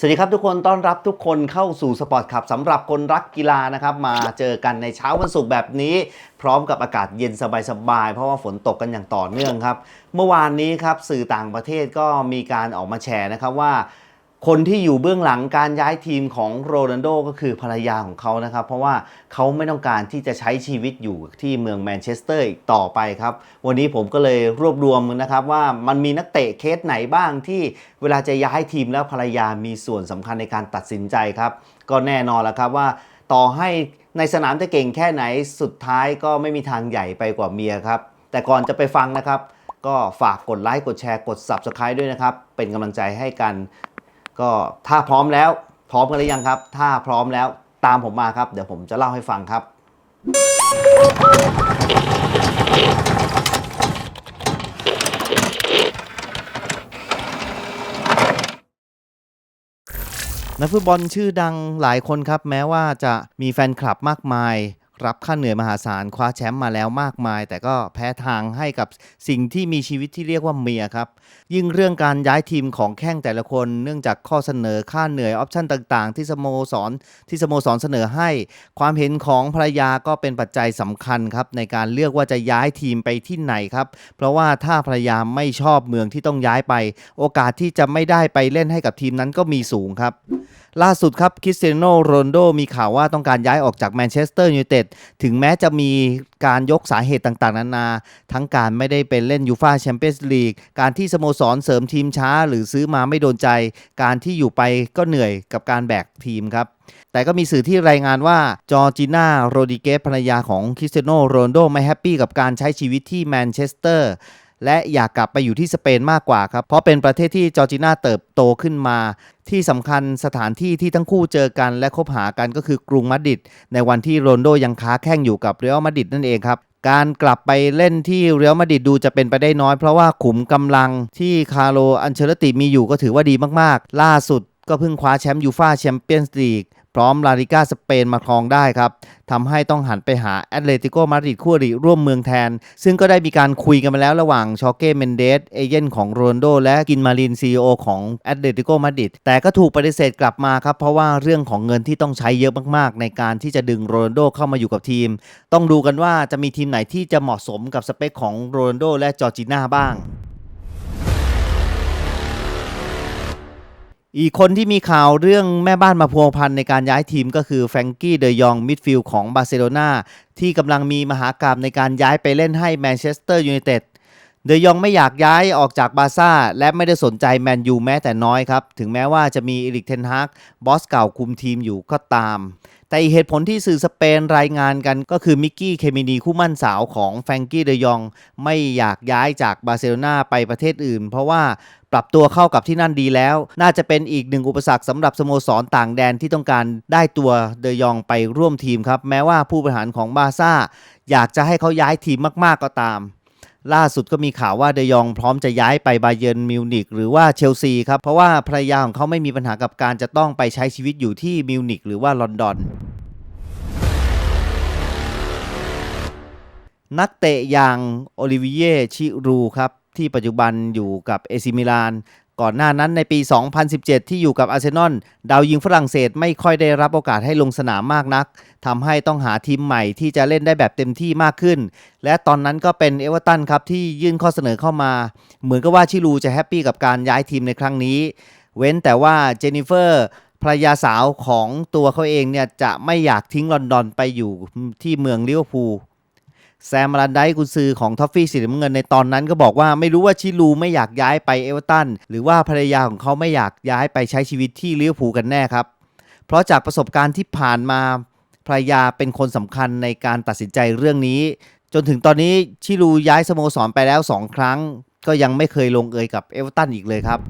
สวัสดีครับทุกคนต้อนรับทุกคนเข้าสู่สปอร์ตขับสำหรับคนรักกีฬานะครับ มาเจอกันในเช้าวันศุกร์แบบนี้ พร้อมกับอากาศเย็นสบายๆ เพราะว่าฝนตกกันอย่างต่อเนื่องครับ เมื่อวานนี้ครับสื่อต่างประเทศก็มีการออกมาแชร์นะครับว่า คนที่อยู่เบื้องหลังการย้ายทีมของโรนัลโดก็คือภรรยาของเขานะครับ เพราะว่าเขาไม่ต้องการที่จะใช้ชีวิตอยู่ที่เมืองแมนเชสเตอร์อีกต่อไปครับ วันนี้ผมก็เลยรวบรวมนะครับว่ามันมีนักเตะเคสไหนบ้างที่เวลาจะย้ายทีมแล้วภรรยามีส่วนสำคัญในการตัดสินใจครับ ก็แน่นอนแล้วครับว่าต่อให้ในสนามจะเก่งแค่ไหนสุดท้ายก็ไม่มีทางใหญ่ไปกว่าเมียครับ แต่ก่อนจะไปฟังนะครับ ก็ฝากกดไลค์กดแชร์กด Subscribe ด้วยนะครับ เป็นกำลังใจให้กัน ก็ถ้าพร้อมแล้วพร้อมกันหรือยังครับ ถ้าพร้อมแล้วตามผมมาครับ เดี๋ยวผมจะเล่าให้ฟังครับ นักฟุตบอลชื่อดังหลายคนครับ แม้ว่าจะมีแฟนคลับมากมาย รับค่าเหนื่อยมหาศาลคว้าแชมป์มาแล้วมากมาย แต่ก็แพ้ทางให้กับสิ่งที่มีชีวิตที่เรียกว่าเมียครับ ยิ่งเรื่องการย้ายทีมของแข้งแต่ละคน เนื่องจากข้อเสนอค่าเหนื่อยออปชั่นต่างๆ ที่สโมสรที่สโมสรเสนอให้ ความเห็นของภรรยาก็เป็นปัจจัยสำคัญครับในการเลือกว่าจะย้ายทีมไปที่ไหนครับ เพราะว่าถ้าภรรยาไม่ชอบเมืองที่ต้องย้ายไป โอกาสที่จะไม่ได้ไปเล่นให้กับทีมนั้นก็มีสูงครับล่าสุดครับคริสเตียโนโรนโดมีข่าวว่าต้องการย้ายออกจากแมนเชสเตอร์ยูไนเต็ดถึงแม้จะมีการยกสาเหตุต่างๆ นานา ทั้งการไม่ได้เป็นเล่นยูฟาแชมเปี้ยนส์ลีกการที่สโมสรเสริมทีมช้า หรือซื้อมาไม่โดนใจ การที่อยู่ไปก็เหนื่อยกับการแบกทีมครับแต่ก็มีสื่อที่รายงานว่าจอร์จิน่าโรดิเกสภรรยาของคริสเตียโนโรนโดไม่แฮปปี้กับการใช้ชีวิตที่แมนเชสเตอร์ และอยากกลับไปอยู่ที่สเปนมากกว่าครับ เพราะเป็นประเทศที่จอร์จิน่าเติบโตขึ้นมา ที่สำคัญสถานที่ที่ทั้งคู่เจอกันและคบหากันก็คือกรุงมาดริดในวันที่โรนโดยังค้าแข่งอยู่กับเรอัลมาดริดนั่นเองครับการกลับไปเล่นที่เรอัลมาดริดดูจะเป็นไปได้น้อยเพราะว่าขุมกำลังที่คาร์โลอันเชลติมีอยู่ก็ถือว่าดีมากๆ ล่าสุดก็เพิ่งคว้าแชมป์ยูฟาแชมเปี้ยนส์ลีก ร้อมลาลิก้าสเปนมาครองได้ครับทำให้ต้องหันไปหาแอตเลติโกมาดริดคู่อริร่วมเมืองแทน ซึ่งก็ได้มีการคุยกันมาแล้วระหว่างชอเก้เมนเดสเอเย่นของโรนโดและกินมารินซีอของแอตเลติโกมาดริดแต่ก็ถูกปฏิเสธกลับมาครับ เพราะว่าเรื่องของเงินที่ต้องใช้เยอะมากๆ ในการที่จะดึงโรนโดเข้ามาอยู่กับทีม ต้องดูกันว่าจะมีทีมไหนที่จะเหมาะสมกับสเปคของโรนโดและจอร์จิน่าบ้าง อีกคนที่มีข่าวเรื่องแม่บ้านมาพัวพันในการย้ายทีมก็คือแฟรงกี้เดยองมิดฟิลด์ของบาร์เซโลนาที่กำลังมีมหากรรมในการย้ายไปเล่นให้แมนเชสเตอร์ยูไนเต็ดเดยองไม่อยากย้ายออกจากบาร์ซ่า และไม่ได้สนใจแมนยูแม้แต่น้อยครับ ถึงแม้ว่าจะมีเอริกเทนฮากบอสเก่าคุมทีมอยู่ก็ตาม แต่อีกเหตุผลที่สื่อสเปนรายงานกันก็คือมิกกี้เคมินีคู่มั่นสาวของแฟรงกี้เดยองไม่อยากย้ายจากบาร์เซโลนาไปประเทศอื่น เพราะว่าปรับตัวเข้ากับที่นั่นดีแล้ว น่าจะเป็นอีกหนึ่งอุปสรรคสำหรับสโมสรต่างแดนที่ต้องการได้ตัวเดยองไปร่วมทีมครับ แม้ว่าผู้บริหารของบาร์ซ่าอยากจะให้เขาย้ายทีมมาก ๆก็ตาม ล่าสุดก็มีข่าวว่าเดยองพร้อมจะย้ายไปบาเยิร์นมิวนิกหรือว่าเชลซีครับ เพราะว่าภรรยาของเขาไม่มีปัญหากับการจะต้องไปใช้ชีวิตอยู่ที่มิวนิกหรือว่าลอนดอนนักเตะอย่างโอลิเวียชิรูครับที่ปัจจุบันอยู่กับเอซิมิลาน ก่อนหน้านั้นในปี 2017 ที่อยู่กับอาร์เซนอลดาวยิงฝรั่งเศสไม่ค่อยได้รับโอกาสให้ลงสนามมากนัก ทำให้ต้องหาทีมใหม่ที่จะเล่นได้แบบเต็มที่มากขึ้น และตอนนั้นก็เป็นเอเวอร์ตันครับที่ยื่นข้อเสนอเข้ามา เหมือนกับว่าชิรูจะแฮปปี้กับการย้ายทีมในครั้งนี้ เว้นแต่ว่าเจนิเฟอร์ภรรยาสาวของตัวเขาเองเนี่ยจะไม่อยากทิ้งลอนดอนไปอยู่ที่เมืองลิเวอร์พูลแซมรันไดกุนซือของทอฟฟี่สีน้ำเงินในตอนนั้นก็บอกว่าไม่รู้ว่าชิลูไม่อยากย้ายไปเอเวอร์ตันหรือว่าภรรยาของเขาไม่อยากย้ายไปใช้ชีวิตที่ลิเวอร์พูลกันแน่ครับ เพราะจากประสบการณ์ที่ผ่านมา ภรรยาเป็นคนสำคัญในการตัดสินใจเรื่องนี้ จนถึงตอนนี้ชิลูย้ายสโมสรไปแล้ว 2 ครั้ง ก็ยังไม่เคยลงเอยกับเอเวอร์ตันอีกเลยครับ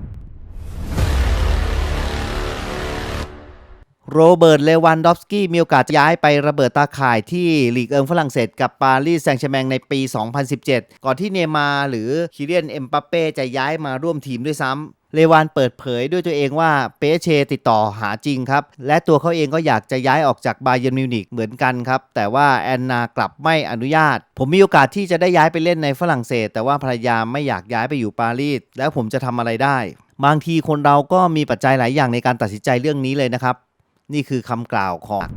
โรเบิร์ต เลวันดอฟสกี้มีโอกาสจะย้ายไประเบิดตาข่ายที่ลีกเอิงฝรั่งเศสกับปารีสแซงต์แชร์แมงในปี 2017 ก่อนที่เนย์มาหรือคิเลียนเอ็มบัปเป้จะย้ายมาร่วมทีมด้วยซ้ำ เลวานเปิดเผยด้วยตัวเองว่าเปเชติดต่อหาจริงครับ และตัวเขาเองก็อยากจะย้ายออกจากบาเยิร์นมิวนิกเหมือนกันครับ แต่ว่าแอนนากลับไม่อนุญาต ผมมีโอกาสที่จะได้ย้ายไปเล่นในฝรั่งเศส แต่ว่าภรรยาไม่อยากย้ายไปอยู่ปารีสแล้วผมจะทำอะไรได้ บางทีคนเราก็มีปัจจัยหลายอย่างในการตัดสินใจเรื่องนี้เลยนะครับ นี่คือคำกล่าวของ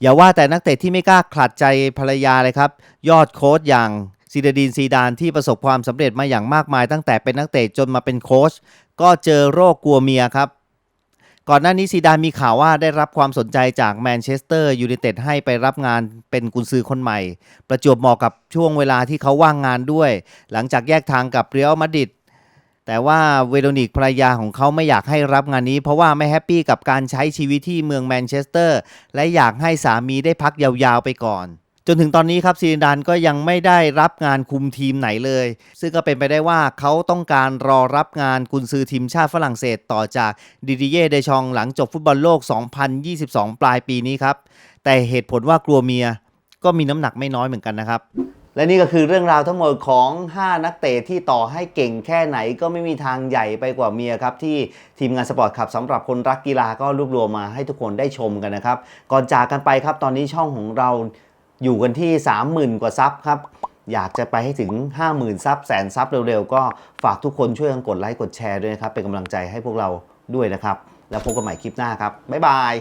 อย่าว่าแต่นักเตะที่ไม่กล้าขลัดใจภรรยาเลยครับ ยอดโค้ชอย่าง ซีดาดีนซีดานที่ประสบความสำเร็จมาอย่างมากมาย ตั้งแต่เป็นนักเตะจนมาเป็นโค้ชก็เจอโรคกลัวเมียครับ ก่อนหน้านี้ซีดานมีข่าวว่าได้รับความสนใจจากแมนเชสเตอร์ยูไนเต็ดให้ไปรับงานเป็นกุนซือคนใหม่ ประจวบเหมาะกับช่วงเวลาที่เขาว่างงานด้วย หลังจากแยกทางกับเรอัลมาดริดแต่ว่าเวโรนิกภรรยาของเขาไม่อยากให้รับงานนี้ เพราะว่าไม่แฮปปี้กับการใช้ชีวิตที่เมืองแมนเชสเตอร์ และอยากให้สามีได้พักยาวๆไปก่อน จนถึงตอนนี้ครับซีดานก็ยังไม่ได้รับงานคุมทีมไหนเลย ซึ่งก็เป็นไปได้ว่าเขาต้องการรอรับงานกุนซือทีมชาติฝรั่งเศสต่อจากดิดิเย่เดชองหลังจบฟุตบอลโลก 2022 ปลายปีนี้ครับ แต่เหตุผลว่ากลัวเมียก็มีน้ำหนักไม่น้อยเหมือนกันนะครับ และนี่ก็คือเรื่องราวทั้งหมดของ 5 นักเตะที่ต่อให้เก่งแค่ไหนก็ไม่มีทางใหญ่ไปกว่าเมียครับ ที่ทีมงานสปอร์ตขับสำหรับคนรักกีฬาก็รวบรวมมาให้ทุกคนได้ชมกันนะครับ ก่อนจากกันไปครับตอนนี้ช่องของเรา อยู่กันที่ 30,000 กว่าซับครับ อยากจะไปให้ถึง 50,000 ซับแสนซับเร็วๆ ก็ฝากทุกคนช่วยกันกดไลค์กดแชร์ด้วยนะครับ เป็นกำลังใจให้พวกเราด้วยนะครับ แล้วพบกันใหม่คลิปหน้าครับ บ๊ายบาย